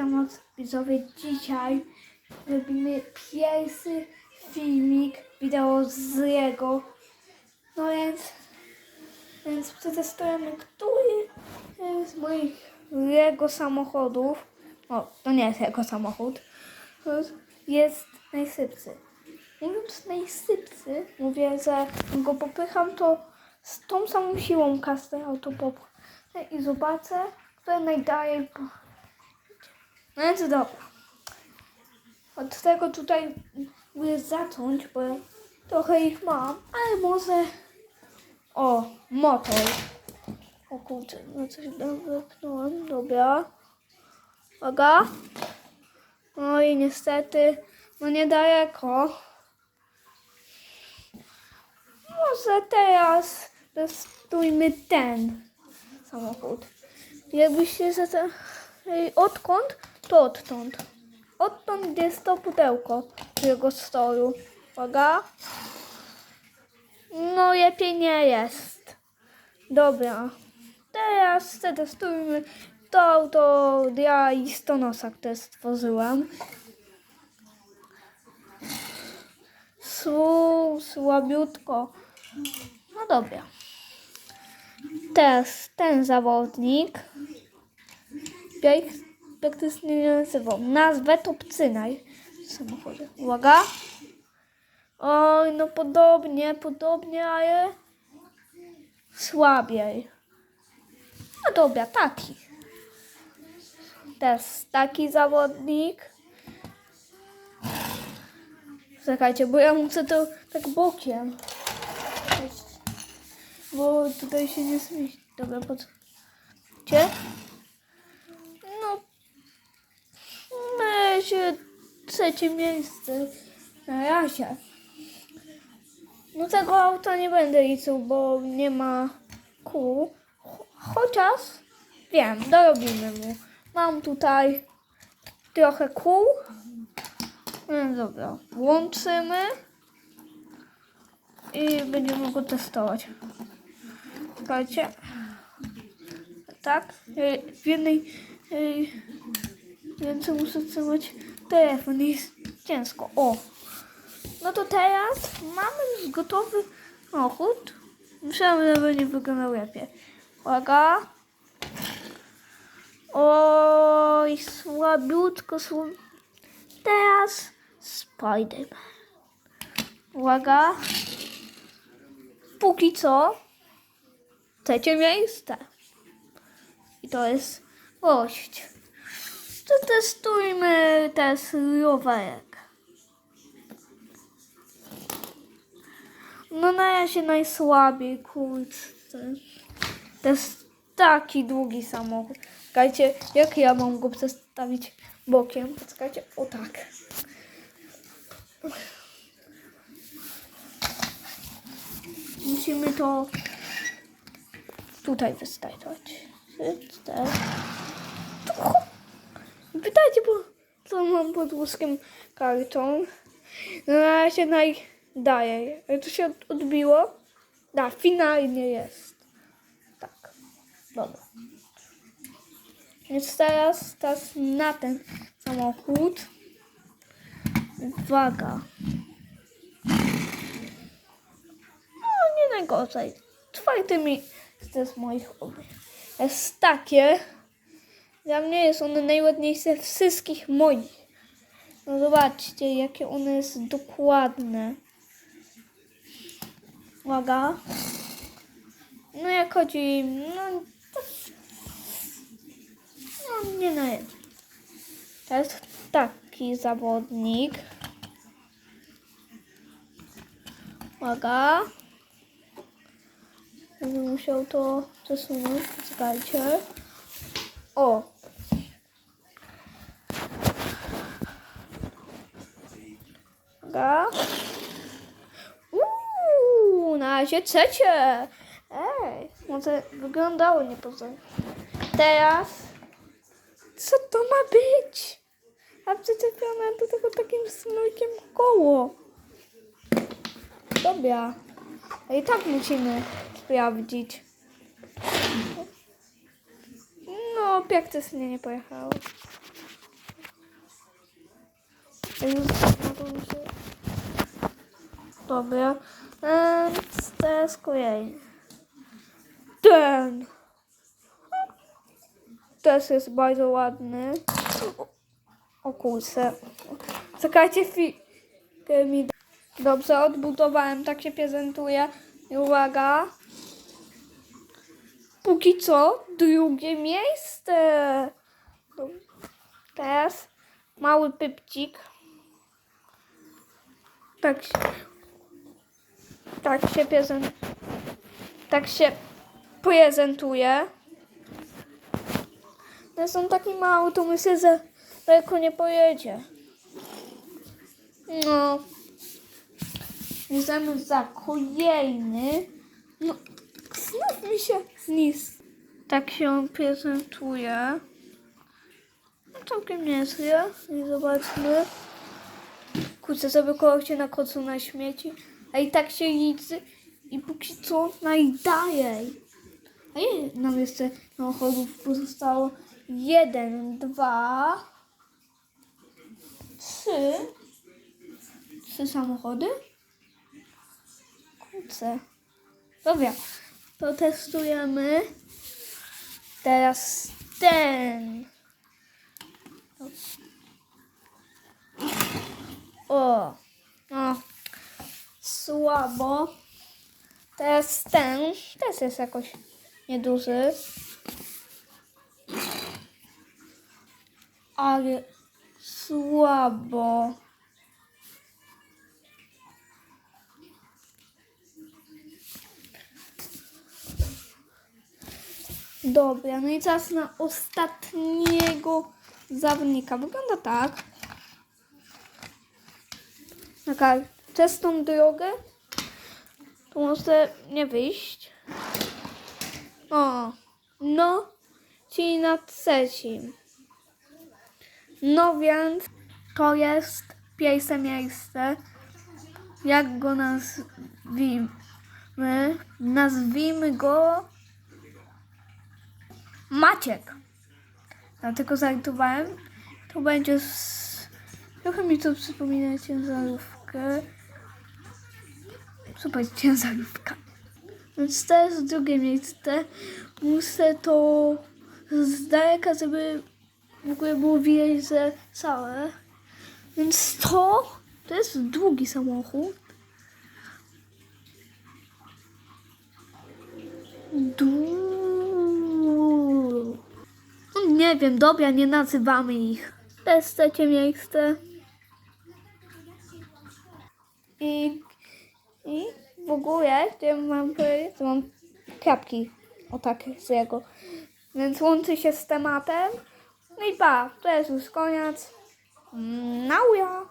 witam was widzowie. Dzisiaj robimy pierwszy filmik wideo z Lego. No więc, więc przetestujemy, który z moich Lego samochodów, o to nie jest Lego samochód, jest najsypszy. Mówiąc najsypszy, mówię, że go popycham, to z tą samą siłą kasę auto popchnę i zobaczę, kto najdaje. No więc dobra. Od tego tutaj mówię zacząć, bo trochę ich mam, ale może... O, motor. O kurczę, no coś tam wypchnąłem, dobra. Uwaga. No i niestety, no niedaleko. Może teraz testujmy ten samochód. Jakbyś się zata... Ej, Odkąd? To odtąd. Odtąd jest to pudełko jego stoju. Uwaga. No lepiej nie jest. Dobra. Teraz testujmy to auto ja listonosa, które stworzyłem. Słu, słabiutko. No dobra. Teraz ten zawodnik. Jak, jak to jest nie nazywał? Nazwę to Pcynaj. samochodzie. Uwaga. Oj, no podobnie, podobnie, ale słabiej. No dobra, taki. Teraz taki zawodnik. Czekajcie, bo ja muszę to tak bokiem. Bo tutaj się nie zmieści. Dobra, po co? Gdzie? No. My się trzecie miejsce. Na razie. No tego auta nie będę liczył, bo nie ma kół. Ch- Chociaż wiem, dorobimy mu. Mam tutaj trochę kół. No dobra, włączymy i będziemy go testować. Słuchajcie. Tak? E, W jednej ręce muszę trzymać telefon jest ciężko. O! No to teraz mamy już gotowy samochód. Myślałem, że będzie wyglądał lepiej. Uwaga. Oj, słabiutko, słab... Teraz Spiderman. Uwaga. Póki co trzecie miejsce. I to jest gość. To testujmy też rowerek. No na razie najsłabiej, kurczę. To jest taki długi samochód. Czekajcie, jak ja mam go przestawić bokiem? Poczekajcie, o tak. Musimy to tutaj wystawiać. Cztery. Pytajcie, bo co mam pod łóżkiem kartą. No na razie najdaje. Ale to się od- odbiło. Da, finalnie jest. Tak. Dobra. Więc teraz, teraz na ten samochód. Uwaga. No, nie najgorzej. Czwarte miejsce z moich hobby. Jest takie. Dla mnie jest one najładniejsze z wszystkich moich. No zobaczcie, jakie one jest dokładne. Uwaga. No jak chodzi, no, no nie na jedno. To jest taki zawodnik. Uwaga. Będę musiał to przesunąć. Czekajcie. O. Uwaga. Uuu, na razie trzecie. Ej, może wyglądało niepozornie. Teraz. Co to ma być? A przyczepione do tego takim snurkiem koło. Dobra. I tak musimy sprawdzić. No, piak też mnie nie pojechało. To. Dobra. Więc teraz kolejny. Ten! Też jest bardzo ładny. O, kurczę. Czekajcie mi. Dobrze, odbudowałem, tak się prezentuje. I uwaga. Póki co, drugie miejsce. Teraz mały pypcik. Tak się, tak się prezentuje. Tak się prezentuje. No są taki mały, to myślę, że daleko nie pojedzie. No. Bierzemy za kolejny. No, znów mi się znis. Tak się prezentuje. No całkiem niezły. I zobaczmy. Kurczę, sobie kolokcie na kocu na śmieci. A i tak się liczy. I póki co najdalej. A ile nam jeszcze samochodów pozostało? Jeden, dwa, trzy. Trzy samochody? Kurczę. Dobra, to testujemy. Teraz ten. O, o, słabo. Teraz ten też jest jakoś nieduży. Ale słabo. Dobra, no i czas na ostatniego zawodnika. Wygląda tak. Taka tą drogę to może nie wyjść. O, no, czyli na trzecim. No więc to jest pierwsze miejsce. Jak go nazwijmy? Nazwijmy go Maciek. Dlatego zarytowałem. To będzie z... Trochę mi to przypomina ciężarówkę. Super ciężarówka. Więc jest drugie miejsce. Muszę to z daleka, żeby w ogóle było widać, że całe. Więc to, to jest długi samochód. Du... No Nie wiem, dobra, nie nazywamy ich. To jest trzecie miejsce. I, I w ogóle, chciałem wam powiedzieć, mam kropki o tak z jego. Więc łączy się z tematem. No i pa, to jest już koniec. Nauja!